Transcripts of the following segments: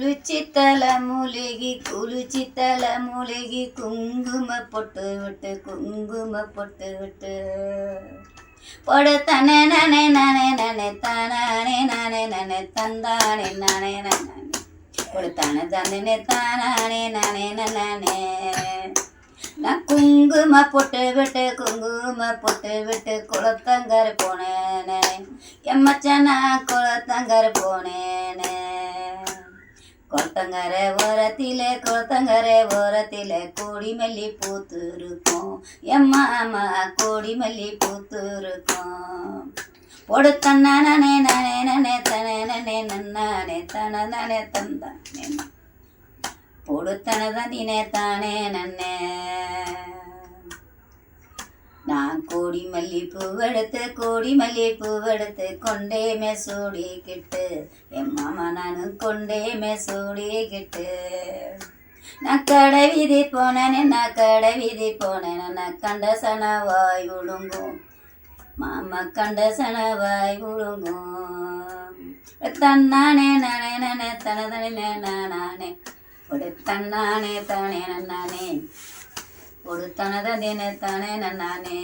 குளிச்சி தலை மூலிகி குளிச்சி தலை மூலிகி குங்கும பொட்டு விட்டு குங்கும பொட்டு விட்டு. பொடு தனே நனே நனே நனே தானே நானே நனே தந்தானே நானே நானே பொடு தந்தனே தானே நானே நானே நான். குங்கும பொட்டு விட்டு குங்கும பொட்டு விட்டு குளத்தங்கர போனேனே. எம்மச்சான் நான் குளத்தங்கர போனேனே. குளத்தங்கர ஓரத்திலே குளத்தங்கர ஓரத்திலே கோடி மல்லி பூத்து இருக்கும் எம்மாமா கோடி பூத்து இருக்கும் பொடு தன்னானே நானே நானே தனே நானே நன்னானே தன நானே தந்தானே பொடுத்தனதினே தானே நன்னே. கோடி மல்லி பூவெடுத்து கோடி மல்லி பூவெடுத்து கொண்டேமே கிட்டு. என் மாமா நானும் கொண்டேமே கிட்டு. நான் கடை வீதி போனேனே நான் கடை வீதி போனேன் நான் கண்ட சனவாய் விழுங்கும் மாமா கண்ட சனவாய் விழுங்கும் தன்னானே நானே நானே தனதனே நானே ஒரு தன்னானே தானே நானே. ஒரு தனதனே நானே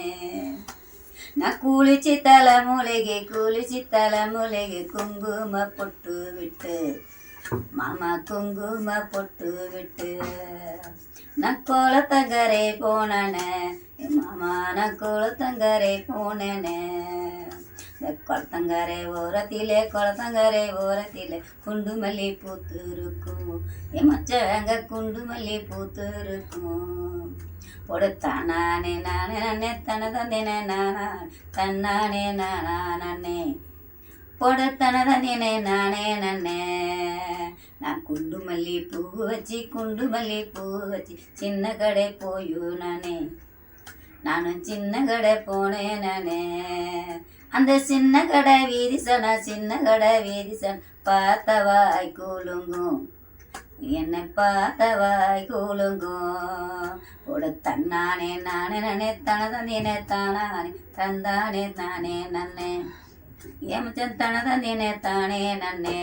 நான். குளிச்சு தலை மூலிகை குளிச்சு தலை மூலிகை குங்கும பொட்டு விட்டு மாமா குங்கும பொட்டு விட்டு நான் குளத்தங்கரை போனேனே மாமா நான் குளத்தங்கரை போனேனே. குளத்தங்கரை ஓரத்திலே குளத்தங்கரை ஓரத்திலே குண்டு மல்லி பூத்து இருக்கும் என் மச்சவங்க குண்டு மல்லி பூத்து இருக்கும் பொடுத்தானே நானே நானே தனதந்தேனே நானா தன்னானே நானா நன்னே பொடுத்தனதந்தேனே நானே நன்னே நான் குண்டு மல்லி பூ வச்சு குண்டு மல்லி பூ வச்சு சின்ன கடை போயு நானே. நானும் சின்ன கடை போனேன் நானே. அந்த சின்ன கடை வீதி சின்ன கடை வீதிசன் பார்த்தவாய் கூலுங்கும். என்னை பார்த்தவாய் கூலுங்கும். ஒரு தன்னானே நானே நானே தனதந்தேனே தானானே தந்தானே தானே நன்னே. ஏமச்சன் தனதந்தேனே தானே நன்னே.